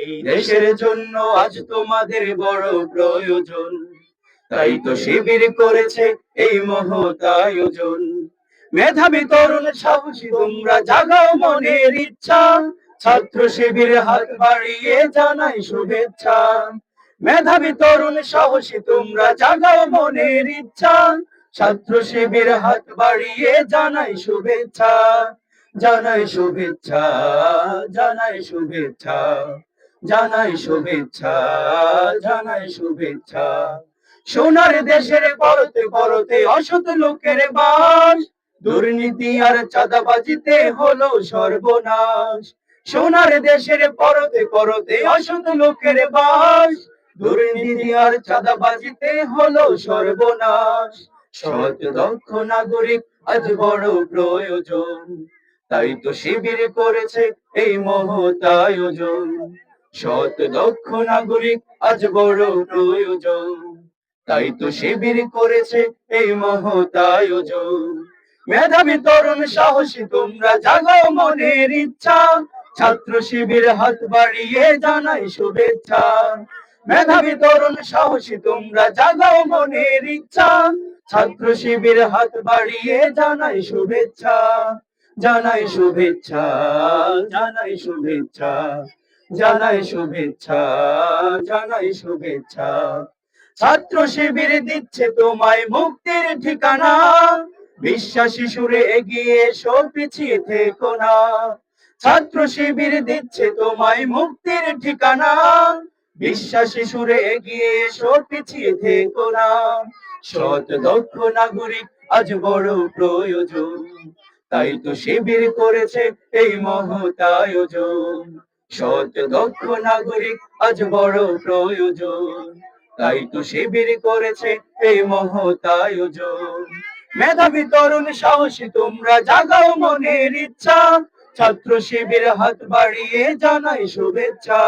এই দেশের জন্য আজ তোমাদের বড় প্রয়োজন। তাই তো শিবির করেছে এই মহৎ আয়োজন মেধাবী তরুণ সাহসী, তোমরা জাগাও মনের ইচ্ছা। ছাত্র শিবির হাত বাড়িয়ে জানাই শুভেচ্ছা। মেধাবী তরুণ সাহসী, তোমরা জাগাও মনের ইচ্ছা। ছাত্র শিবির হাত বাড়িয়ে জানাই শুভেচ্ছা। জানাই শুভেচ্ছা জানাই শুভেচ্ছা। জানাই শুভেচ্ছা জানাই শুভেচ্ছা। সোনার দেশের পরতে পরতে অসৎ লোকের বাস, দুর্নীতি আর চাঁদাবাজিতে হলো সর্বনাশ। সোনার দেশের পরতে পরতে অসৎ লোকের বাস, দুর্নীতি আর চাঁদাবাজিতে হলো সর্বনাশ। সৎ, দক্ষ নাগরিক আজ বড় প্রয়োজন, তাই তো শিবির করেছে এই মহৎ সৎ, দক্ষ নাগরিক আজ বড় প্রয়োজন। তাই তো শিবির করেছে এই মহৎ আয়োজন মেধাবী তরুণ সাহসী, তোমরা জাগাও মনের ইচ্ছা। ছাত্র শিবির হাত বাড়িয়ে জানাই শুভেচ্ছা। মেধাবী তরুণ সাহসী, তোমরা জাগাও মনের ইচ্ছা। ছাত্র শিবির হাত বাড়িয়ে জানাই শুভেচ্ছা। জানাই শুভেচ্ছা জানাই শুভেচ্ছা। জানাই শুভেচ্ছা জানাই শুভেচ্ছা। ছাত্র শিবির দিচ্ছে তোমায় মুক্তির ঠিকানা। বিশ্বাসী সুরে এগিয়ে এসো, পিছিয়ে থেকো না। ছাত্র শিবির দিচ্ছে তোমায় মুক্তির ঠিকানা। বিশ্বাসী সুরে এগিয়ে এসো, পিছিয়ে থেকো না। সৎ, দক্ষ নাগরিক আজ বড় প্রয়োজন। তাই তো শিবির করেছে এই মহৎ আয়োজন। সৎ দক্ষ নাগরিক আজ বড় প্রয়োজন। তাই তো শিবির করেছে এই মহতায়োজন মেধাবী তরুণ সাহসী, তোমরা জাগাও মনের ইচ্ছা। ছাত্র শিবির হাত বাড়িয়ে জানাই শুভেচ্ছা।